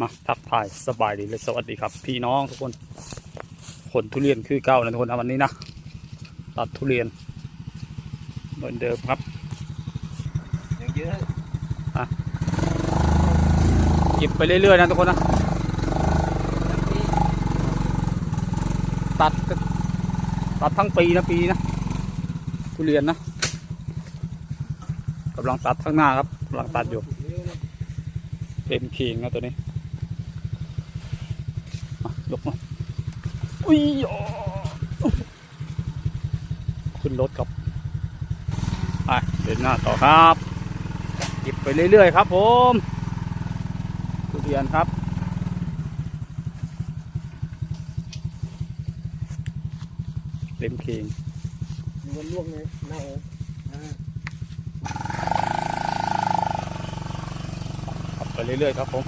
มาทักทายสบายดีเลยสวัสดีครับ พี่น้องทุกคนผลทุเรียนคือเก่านะทุกคนนะวันนี้นะตัดทุเรียน เหมือนเดิมครับยังเยอะหยิบไปเรื่อยๆนะทุกคนนะตัดตัดทั้งปีนะปีนะทุเรียนนะกำลังตัดข้างหน้าครับกำลังตัดอยู่เต็มเคียงนะตัวนี้มา ยกมาอุ้ยอ๋อขึ้นรถกับไปเดินหน้าต่อครับหยิบไปเรื่อยๆครับผมทุเรียนครับเต็มเคียงมันล่วงเลยเน่าอ่าขับไปเรื่อยๆครับผม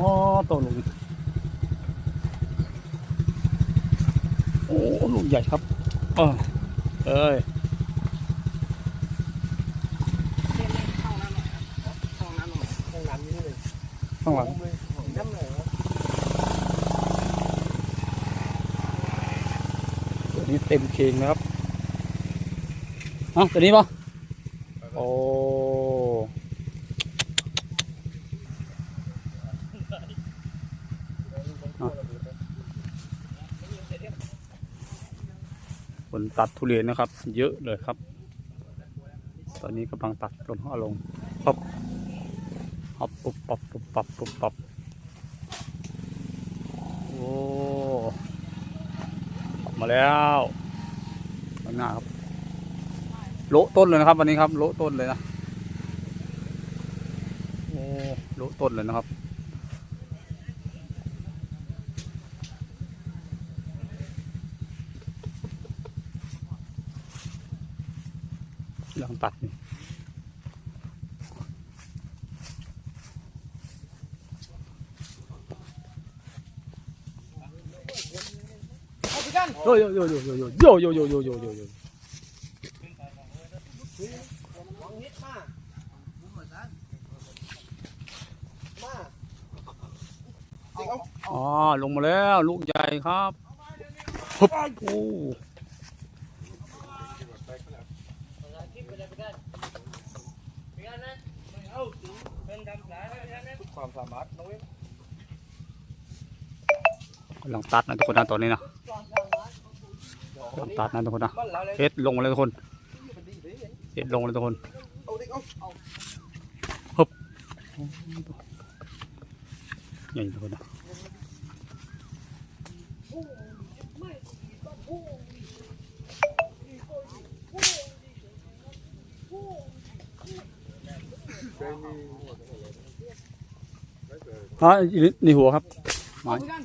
อตัวหนึ่งโอ้ลูกใหญ่ครับเออเอ้ยข้างหลังตัวนี้เต็มเคงนะครับอ๋อตัวนี้ปะโอ้ ตัดทุเรียนนะครับ เยอะเลยครับ ตอนนี้กำลังตัดลงเอาลงปับปับปุบปับปุบปับปุบปับโอ้มาแล้วข้างหน้าครับ โละต้นเลยนะครับ วันนี้ครับ โละต้นเลยนะโอ้โละต้นเลยนะครับ ยังตัดอยู่เอาพี่กันโยโยโยโยโยโยโยโยโยโยโยโยลองนิดมามาเด็กเอาอ๋อลงมาแล้ว ลูกใหญ่ครับฮึบโอ้ ความสามารถน้องเว้ยกำลังตัดนะทุกคนนะตอนนี้นะกำลังตัดนะทุกคนนะบ้านเราเลยเฮ็ดลงมาเลยทุกคนมันดีเลยเฮ็ดลงมาเลยทุกคนเอาเด็กเอาเอาใหญ่ทุกคนนะ อ่าอยู่นี่นี่หัวครับไม้เอาพี่กัน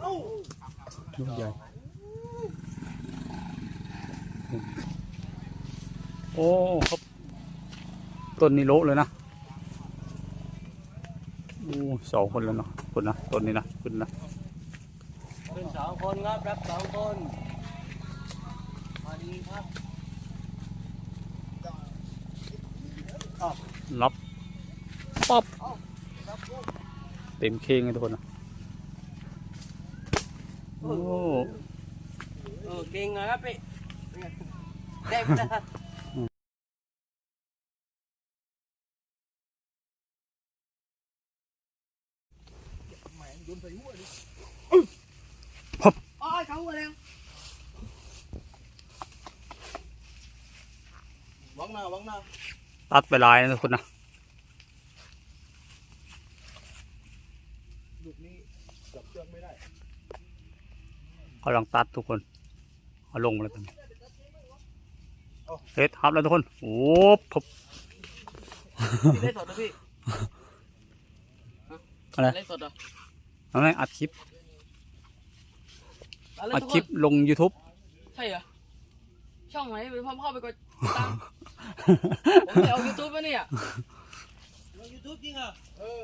เอาลูกใหญ่โอ้ครับต้นนี้โละเลยนะโอ้สองคนแล้วเนาะคนนะต้นนี้นะขึ้นนะเป็นสองคนครับรับสองคนพอดีครับรับป๊อบ เต็มเคงเลยทุกคนนะโอ้เออเก่งนะครับพี่เต็มนะอ้อยเขาเลยวังหน้าวังหน้าตัดไปลายนะทุกคนนะ ลูกนี้จับเชือกไม่ได้ กำลังตัดทุกคนเอาลงมาเลยกันเฮ็ดทับแล้วทุกคน โอ้พบพี่ได้สดนะพี่อะไรได้สดเหรอเอาไงอัดคลิปอะไรอัดทุกคลิปคนลง YouTube ใช่เหรอ ช่องไหนไปพ่อพ่อไปกดติดตามผมไปเอายูทูบปะเนี่ยกจริงเหรอ เออ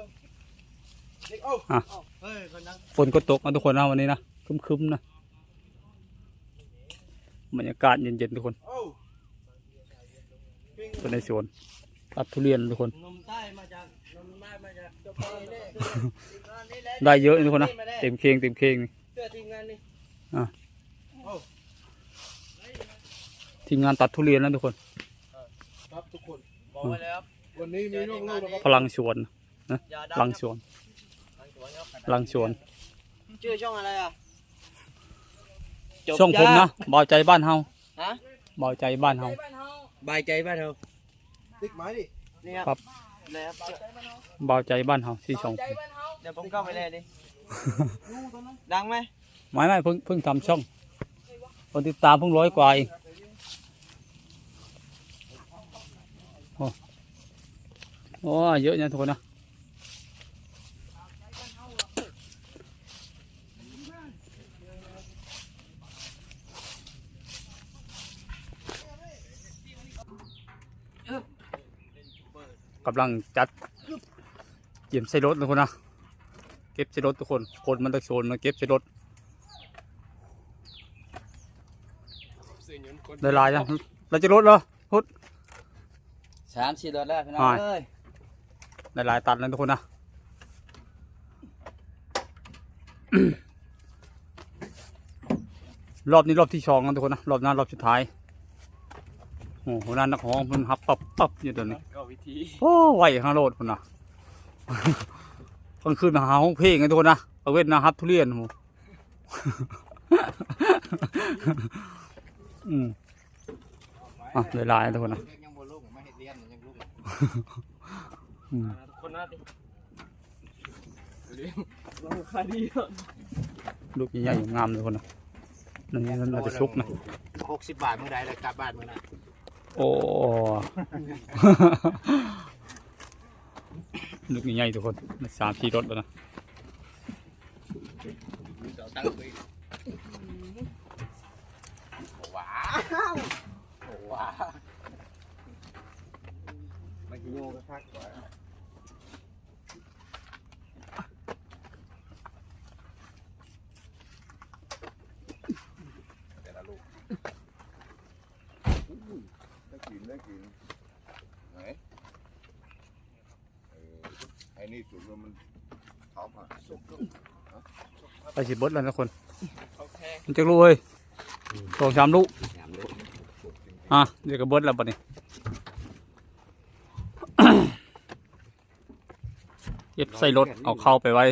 เด็กเอ้าอะเฮ้ยคนนั้นฝนก็ตกนะทุกคนนะวันนี้นะครึ้มๆนะ บรรยากาศเย็นๆทุกคนเอ้าปิ้งเป็นในสวนตัดทุเรียนทุกคนนมใต้มาจากนมใต้มาจากเจ้าพ่อนี่นี่แหละได้เยอะนะทุกคนนะเต็มเค้งเต็มเค้งนี่เสื้อทีมงานนี่ทีมงานตัดทุเรียนนะทุกคน ครับทุกคนบอกไว้แล้วครับวันนี้มีลูกลูกนะครับพลังสวนอย่าพดำลังสวนพลังสวนชื่อช่องอะไรอะ ช่องผมนะเบาใจบ้านเฮาฮะเบาใจบ้านเฮา บายใจบ้านเราติ๊กไม้ดินี่คครัรับ บเลยครับเบาใจบ้านเฮาที่ช่องผมเดี๋ยวผมเข้าไปเลยดิดังไหมไม่ไม่เพิ่งเพิ่งทำช่องคนติดตามเพิ่งร้อยกว่าเองโอ้โอ้เยอะเนี่ยทุกคนนะ กำลังจัดเยี่ยมใส่รถทุกคนนะเก็บใส่รถทุกคนคนมันตะโชนมาเก็บใส่รถได้ลายยังเราจะลดเหรอพุดสามสี่ดอลลาร์พี่น้องใช่เอ้ยได้ลายตัดแล้วทุกคนนะรอบนี้รอบที่สองนะทุกคนนะรอบหน้ารอบสุดท้าย โอ้โหนั่นนักฮ้องมันฮับปับปับอยู่ตัวนี้ก็วิธีโอ้ไหวข้างโลดคนนะกลางคืนมาหาห้องเพลงกันทุกคนนะเอาเว้นนะฮับทุเรียนโหอืมอะได้ลายนะทุกคนนะยังบ่ลูกไม่เห็นเรียนยังลูกอืมทุกคนนะดิเราคาดีลูกใหญ่ๆงามเลยคนนะนั่นนั่นน่าจะชุกนะหกสิบบาทเมื่อใดแล้วกลับบ้านเมื่อไหร่ โอ้ ลูกใหญ่ๆทุกคนสามสี่รถแล้วนะตั้งไปว้าวว้าวมันกินโยกระทักกว่าแต่ละลูกได้กินได้กินไหนเออ ไอ้นี่สุดแล้วมันท็อปอะสุกไปสิเบิดแล้วนะคนโอเคมันจะรู้เว้ยสองสามลูกยามลูกอะเดี๋ยวก็เบิดแล้วปะนี่เก็บใส่รถเอาเข้าไปไว้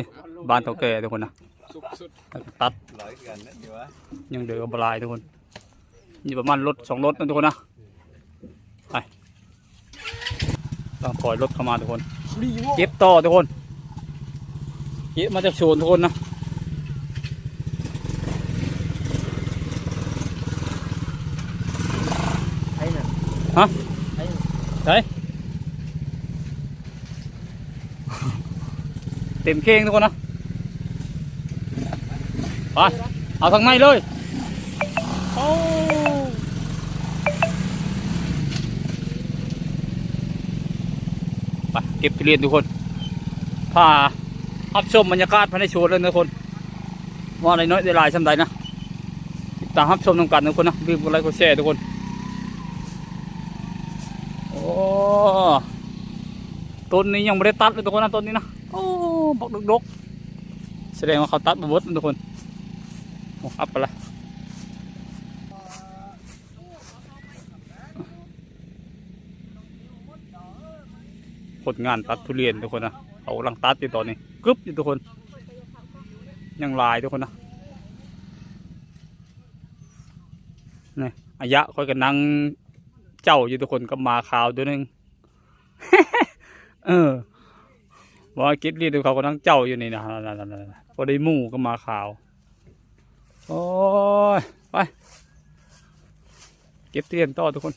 บ้านเฒ่าแก่ทุกคนนะสุกสุดแล้วก็ตัดร้อยกันนะเดี๋ยววะยังเดือบลายทุกคนนี่ประมาณรถสองรถนะทุกคนนะไปต้องถอยรถเข้ามาทุกคน เก็บต่อทุกคนเก็บมาจากโซนทุกคนนะใช่น่ะฮะใช่ใช่เต็มเค้งทุกคนนะไปเอาทางในเลยโอ้ไป เก็บทุเรียนทุกคนพารับชมบรรยากาศภายในสวนเลยนะทุกคนว่าอะไรน้อยได้ลายสำใดนะติดตามรับชมนำกันทุกคนนะรีบกดไลค์กดแชร์ทุกคนโอ้ต้นนี้ยังไม่ได้ตัดเลยทุกคนนะต้นนี้นะโอ้บักดกๆแสดงว่าเขาตัดมาเบิดทุกคนโอ้อัพไปละ ผลงานตัดทุเรียนทุกคนนะเขากำลังตัดอยู่ตอนนี้กึบอยู่ทุกคน ยังลายทุกคนนะนี่อายะคอยกันนั่งเจ้าอยู่ทุกคนก็มาข่าวตัวหนึงเออว่ากิดเรียนเขาก็นั่งเจ้าอยู่นี่นะนั่นพอได้มู่ก็มาข่าว โอ้ยไปเก็บเตียนต่อทุกคน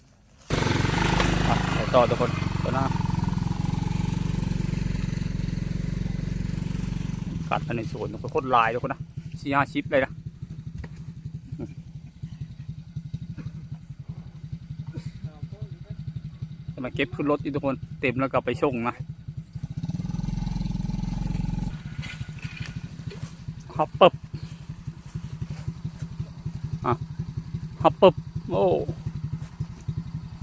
ต่อทุกคนต่อหน้า กัดภายในสวนโคตรลายทุกคนนะซีอาชิปเลยนะจะมาเก็บขึ้นรถอีกทุกคนเต็มแล้วกลับไปชงนะฮับปึบอะฮับปึบโอ้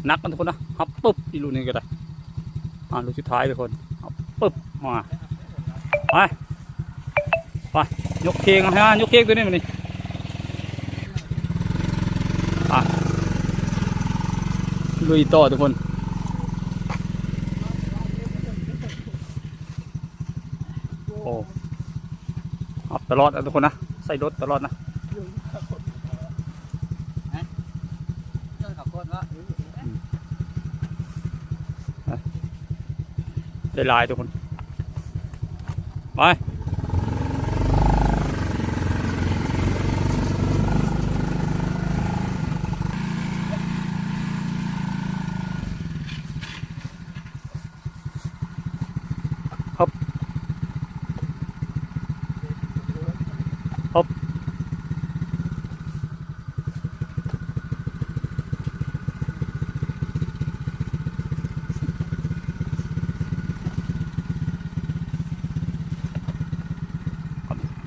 นักกันทุกคนนะฮับปึบอีรุ่นนี้ก็ได้อ่ารุ่นสุดท้ายทุกคนฮับปึบมาไป ไปยกเคียงฮะยกเคียงตัวนี้มานี่อะลุยต่อทุกคนโอ้ขับตลอดนะทุกคนนะ ใส่รถตลอดนะเรื่องขับคนวะได้ลายทุกคน ไป Hop.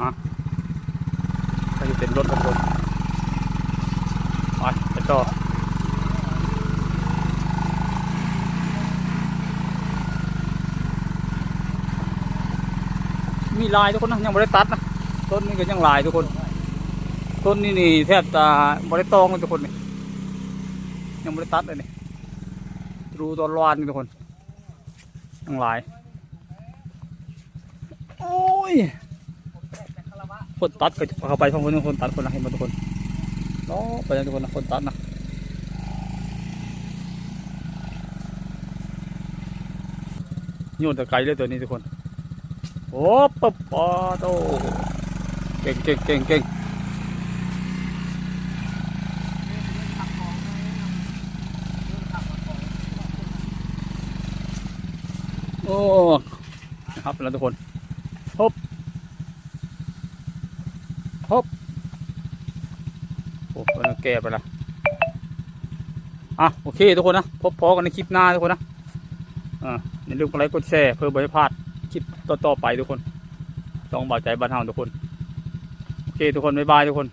ฮะใครจะเป็นรถกระบะไปไปต่อมีลายทุกคนนะยังไม่ได้ตัดนะ ต้นนี้ก็ยังลายทุกคน ต้นนี้นี่แทบจะไม่ได้ตองเลยทุกคนนี่ยังไม่ได้ตัดเลยนี่รูตอนรานนี่ทุกคนยังลาย โอ้ยคนตัดก็เข้าไปพร้อมกันคนตัดคนละเห็นหมดทุกคนเนาะไปยังทุกคนนะคนตัดนะโยนตะไคร้เลยตัวนี้ทุกคน โอ้ปั๊บปอโต เก่งเก่งเก่งเก่งโอ้ครับแล้วทุกคนโอ้ตัวนั้นแก่ไปละอะโอเคทุกคนนะพบพอกันในคลิปหน้าทุกคนนะอ่าอย่าลืมกดไลค์กดแชร์เพื่อไม่ให้พลาดคลิปต่อๆไปทุกคนต้องเบาใจบ้านเฮาทุกคน ทุกคน บ๊ายบายทุกคน